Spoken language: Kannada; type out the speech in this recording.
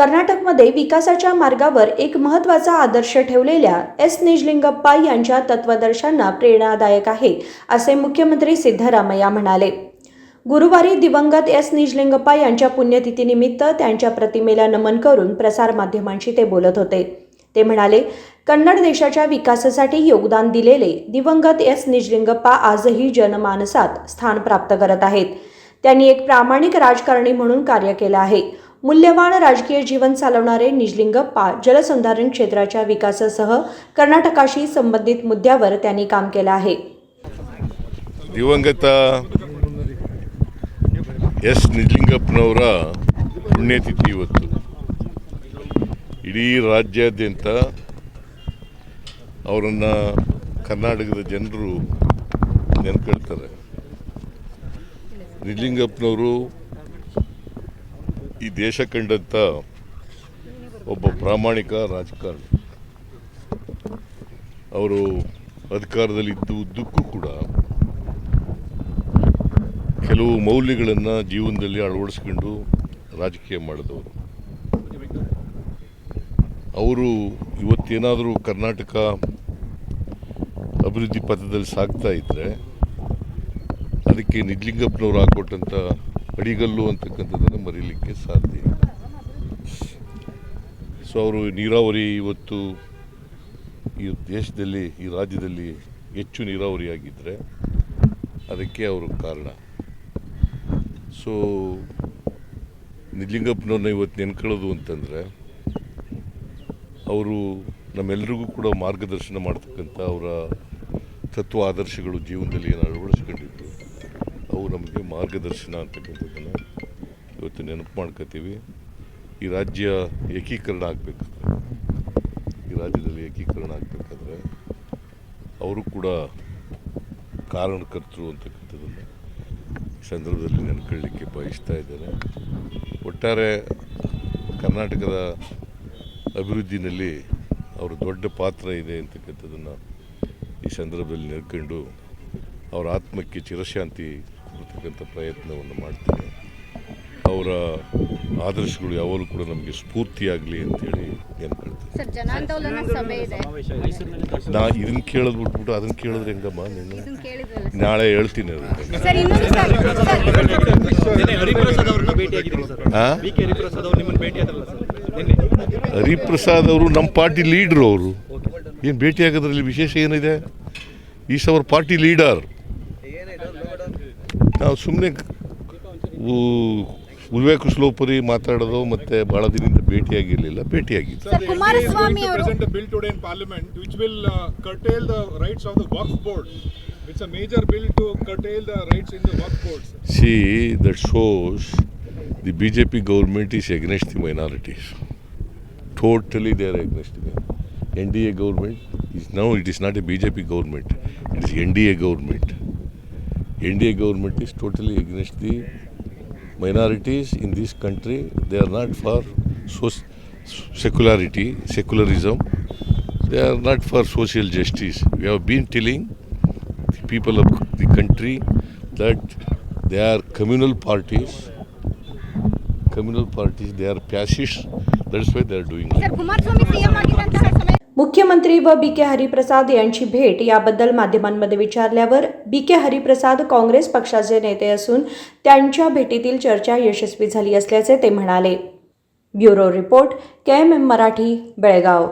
कर्नाटकमध्ये विकासाच्या मार्गावर एक महत्त्वाचा आदर्श ठेवलेल्या एस निजलिंगप्पा यांच्या तत्वदर्शांना प्रेरणादायक आहे असे मुख्यमंत्री सिद्धरामय्या म्हणाले. गुरुवारी दिवंगत एस निजलिंगप्पा यांच्या पुण्यतिथीनिमित्त त्यांच्या प्रतिमेला नमन करून प्रसारमाध्यमांशी ते बोलत होते. ते म्हणाले कन्नड देशाच्या विकासासाठी योगदान दिलेले दिवंगत एस निजलिंगप्पा आजही जनमानसात स्थान प्राप्त करत आहेत. त्यांनी एक प्रामाणिक राजकारणी म्हणून कार्य केलं आहे. मूल्यवान राजकीय जीवन चालवणारे निजलिंगप्पा जलसंधारण क्षेत्राच्या विकासासह कर्नाटकाशी संबंधित मुद्द्यावर त्यांनी काम केलं आहे ದಿವಂಗತ ಎಸ್ ನಿಜಲಿಂಗಪ್ಪನವರ ಪುಣ್ಯತಿಥಿ ಇವತ್ತು ಇಡೀ ರಾಜ್ಯಾದ್ಯಂತ ಅವರನ್ನು ಕರ್ನಾಟಕದ ಜನರು ನೆನ್ಕೊಳ್ತಾರೆ ನಿಜಲಿಂಗಪ್ಪನವರು ಈ ದೇಶ ಕಂಡಂಥ ಒಬ್ಬ ಪ್ರಾಮಾಣಿಕ ರಾಜಕಾರಣಿ. ಅವರು ಅಧಿಕಾರದಲ್ಲಿ ಇದ್ದು ಉದ್ದಕ್ಕೂ ಕೂಡ ಕೆಲವು ಮೌಲ್ಯಗಳನ್ನು ಜೀವನದಲ್ಲಿ ಅಳವಡಿಸ್ಕೊಂಡು ರಾಜಕೀಯ ಮಾಡಿದವರು. ಅವರು ಇವತ್ತೇನಾದರೂ ಕರ್ನಾಟಕ ಅಭಿವೃದ್ಧಿ ಪಥದಲ್ಲಿ ಸಾಗ್ತಾ ಇದ್ದರೆ ಅದಕ್ಕೆ ನಿಜಲಿಂಗಪ್ಪನವರು ಹಾಕೊಟ್ಟಂಥ ಅಡಿಗಲ್ಲು ಅಂತಕ್ಕಂಥದ್ದನ್ನು ಮರೀಲಿಕ್ಕೆ ಸಾಧ್ಯ ಇಲ್ಲ. ಸೊ ಅವರು ನೀರಾವರಿ ಇವತ್ತು ಈ ದೇಶದಲ್ಲಿ, ಈ ರಾಜ್ಯದಲ್ಲಿ ಹೆಚ್ಚು ನೀರಾವರಿಯಾಗಿದ್ದರೆ ಅದಕ್ಕೆ ಅವರು ಕಾರಣ. ಸೊ ನಿಜಲಿಂಗಪ್ಪನವ್ರನ್ನ ಇವತ್ತು ನೆನ್ಕೊಳ್ಳೋದು ಅಂತಂದರೆ, ಅವರು ನಮ್ಮೆಲ್ಲರಿಗೂ ಕೂಡ ಮಾರ್ಗದರ್ಶನ ಮಾಡ್ತಕ್ಕಂಥ ಅವರ ತತ್ವ, ಆದರ್ಶಗಳು ಜೀವನದಲ್ಲಿ ಏನು ಮಾರ್ಗದರ್ಶನ ಅಂತಕ್ಕಂಥದ್ದನ್ನು ಇವತ್ತು ನೆನಪು ಮಾಡ್ಕೋತೀವಿ. ಈ ರಾಜ್ಯ ಏಕೀಕರಣ ಆಗಬೇಕಾದ್ರೆ, ಈ ರಾಜ್ಯದಲ್ಲಿ ಏಕೀಕರಣ ಆಗಬೇಕಾದ್ರೆ ಅವರು ಕೂಡ ಕಾರಣಕರ್ತರು ಅಂತಕ್ಕಂಥದ್ದನ್ನು ಸಂದರ್ಭದಲ್ಲಿ ನೆನ್ಕೊಳ್ಳಿಕ್ಕೆ ಬಯಸ್ತಾ ಇದ್ದೇನೆ. ಒಟ್ಟಾರೆ ಕರ್ನಾಟಕದ ಅಭಿವೃದ್ಧಿನಲ್ಲಿ ಅವರು ದೊಡ್ಡ ಪಾತ್ರ ಇದೆ ಅಂತಕ್ಕಂಥದ್ದನ್ನು ಈ ಸಂದರ್ಭದಲ್ಲಿ ನೆನ್ಕೊಂಡು ಅವರ ಆತ್ಮಕ್ಕೆ ಚಿರಶಾಂತಿ ಕೊಡ್ತಕ್ಕಂಥ ಪ್ರಯತ್ನವನ್ನು ಮಾಡ್ತೇನೆ. ಅವರ ಆದರ್ಶಗಳು ಯಾವಾಗಲೂ ಕೂಡ ನಮಗೆ ಸ್ಫೂರ್ತಿಯಾಗಲಿ ಅಂತೇಳಿ ಇದೆ. ನಾ ಇದನ್ನ ಕೇಳೋದು ಬಿಟ್ಬಿಟ್ಟು ಅದನ್ನು ಕೇಳಿದ್ರೆ ಹೆಂಗಮ್ಮ ನೀನು? ನಾಳೆ ಹೇಳ್ತೀನಿ ಸರ್ ಇನ್ನೊಂದು ಸರ್ ನಿನ್ನೆ ಹರಿಪ್ರಸಾದ್ ಅವ್ರು ನಮ್ಮ ಪಾರ್ಟಿ ಲೀಡ್ರು ಅವರು. ಏನು ಭೇಟಿ ಆಗೋದ್ರಲ್ಲಿ ವಿಶೇಷ ಏನಿದೆ? Is our party leader. ನಾವು ಸುಮ್ಮನೆ ಉಲ್ವೆ ಕುಶಲೋಪುರಿ ಮಾತಾಡೋದು ಮತ್ತೆ ಬಹಳ ದಿನದಿಂದ ಭೇಟಿಯಾಗಿರಲಿಲ್ಲ ಭೇಟಿಯಾಗಿತ್ತು ಸರ್ ಕುಮಾರಸ್ವಾಮಿ ಅವರು present a bill today in parliament which will curtail the rights of the Waqf board. It's a major bill to curtail the rights in the Waqf boards. See that shows the B J P government is against the minorities totally they are against the N D A government is now it is not a B J P government it is N D A government N D A government is totally against the minorities in this country they are not for soc- secularity secularism they are not for social justice we have been telling the people of the country that they are communal parties communal parties they are fascists that's why they are doing it. Sir Kumaraswamy CM ಆಗಿದ್ದಂತಹ ಸಮಯ मुख्यमंत्री व बी के हरिप्रसाद यांची भेट याबद्दल माध्यमांमध्ये विचारल्यावर बी के हरिप्रसाद काँग्रेस पक्षाचे नेते असून त्यांच्या भेटीतील चर्चा यशस्वी झाली असल्याचे ते म्हणाले. Bureau report K M M Marathi Belgaum.